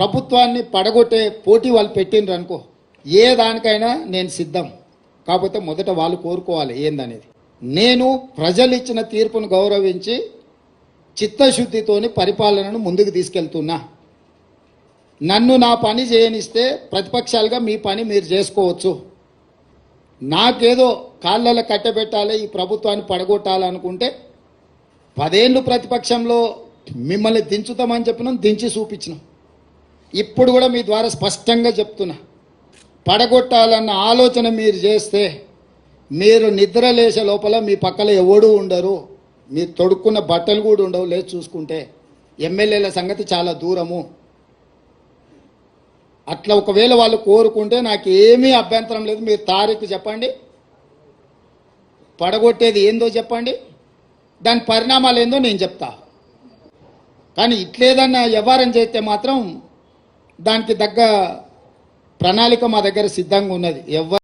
ప్రభుత్వాన్ని పడగొట్టే పోటీ వాళ్ళు పెట్టిండ్రు అనుకో ఏ దానికైనా నేను సిద్ధం. కాకపోతే మొదట వాళ్ళు కోరుకోవాలి ఏందనేది. నేను ప్రజలు ఇచ్చిన తీర్పును గౌరవించి చిత్తశుద్ధితోని పరిపాలనను ముందుకు తీసుకెళ్తున్నా. నన్ను నా పని చేయనిస్తే ప్రతిపక్షాలుగా మీ పని మీరు చేసుకోవచ్చు. నాకేదో కాళ్ళలో కట్టబెట్టాలి ఈ ప్రభుత్వాన్ని పడగొట్టాలనుకుంటే పదేళ్ళు ప్రతిపక్షంలో మిమ్మల్ని దించుతామని చెప్పినాం దించి చూపించినాం. ఇప్పుడు కూడా మీ ద్వారా స్పష్టంగా చెప్తున్నా. పడగొట్టాలన్న ఆలోచన మీరు చేస్తే మీరు నిద్ర లేచే లోపల మీ పక్కల ఎవడూ ఉండరు. మీరు తొడుక్కున్న బట్టలు కూడా ఉండవు లేదు చూసుకుంటే. ఎమ్మెల్యేల సంగతి చాలా దూరము. అట్లా ఒకవేళ వాళ్ళు కోరుకుంటే నాకు ఏమీ అభ్యంతరం లేదు. మీరు తారీఖు చెప్పండి. పడగొట్టేది ఏందో చెప్పండి. దాని పరిణామాలు ఏందో నేను చెప్తా. కానీ ఇట్లేదన్న వ్యవహారం చేస్తే మాత్రం దానికి తగ్గ ప్రణాళిక మా దగ్గర సిద్ధంగా ఉన్నది. ఎవరు